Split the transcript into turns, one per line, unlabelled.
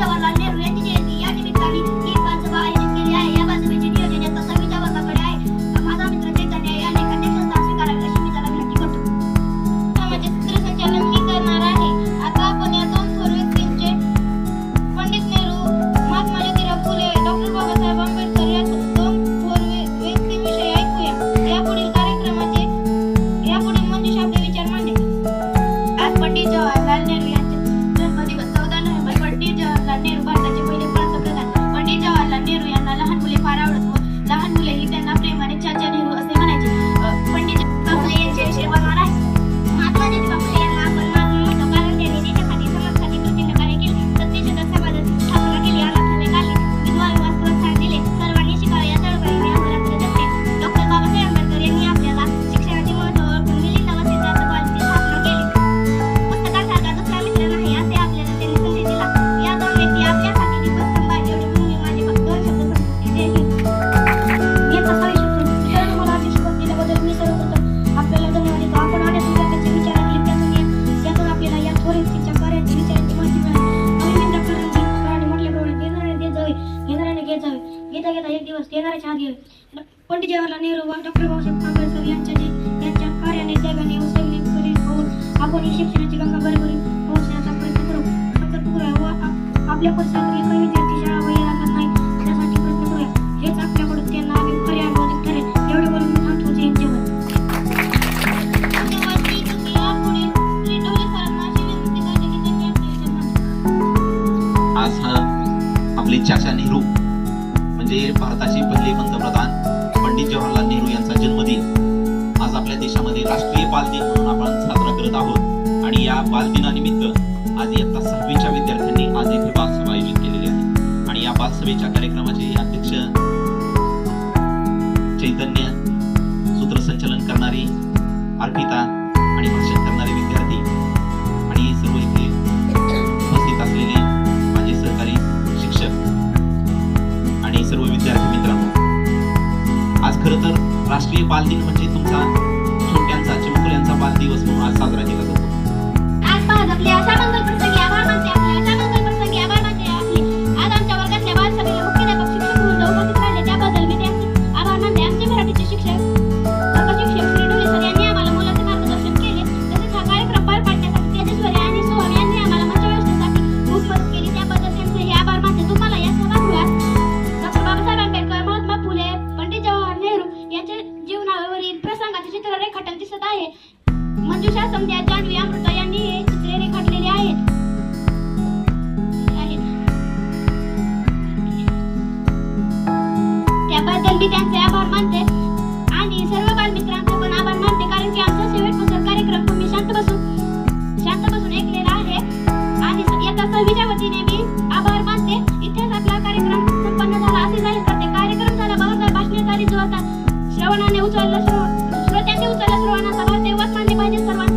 ya एक दिवस येणाऱ्याच्या आधी पंडित जवाहरलाल नेहरू व डॉक्टर बाबासाहेब आंबेडकर यांच्या जे यांच्या कार्याने त्यागाने व सैनिक होऊन आपण ही शिक्षणाची गंगा बरोबरी पोहोचण्याचा प्रयत्न करू. सतत करूया व आपल्या परिसरातील काही विद्यार्थी शाळा व लागत नाही त्यासाठी प्रयत्न करूया. हेच आपल्याकडून त्यांना पर्याय बोधित ठरेल एवढे बोलून थांबतो. जय हिंद,
आज हा आपले चाचा नेहरू म्हणजे भारताचे पहिले पंतप्रधान पंडित जवाहरलाल नेहरू यांचा जन्मदिन. आज आपल्या देशामध्ये राष्ट्रीय बालदिन म्हणून आपण साजरा करत आहोत. आणि या बालदिनानिमित्त आज इयत्ता सहावीच्या विद्यार्थ्यांनी आज येथे बालसभा आयोजित केलेली आहे. आणि या बालसभेच्या कार्यक्रमाचे अध्यक्ष चैतन्य सूत्रसंचालन करणारी अर्पिता तर राष्ट्रीय बालदिन म्हणजे तुमचा छोट्यांचा चिमुकल्यांचा बालदिवस म्हणून आज साजरा केला जातो.
आहे. मंजुषा संध्या जान्हवी अमृता यांनी हे चित्रे रेखाटलेले आहेत. त्याबद्दल मी त्यांचे आभार मानते आणि सर्व बालमित्रांचे पण आभार मानते कारण की आमचा शेवटपासून कार्यक्रम तुम्ही शांत बसून शांत बसून ऐकलेला आहे. आणि स- येत्या सहावीच्या वतीने मी आभार मानते. इथेच आपला कार्यक्रम संपन्न झाला. असे झाले तर ते कार्यक्रम झाला. बरोबर भाषणे झाली जो आता श्रवणाने उचललं Banyak sama.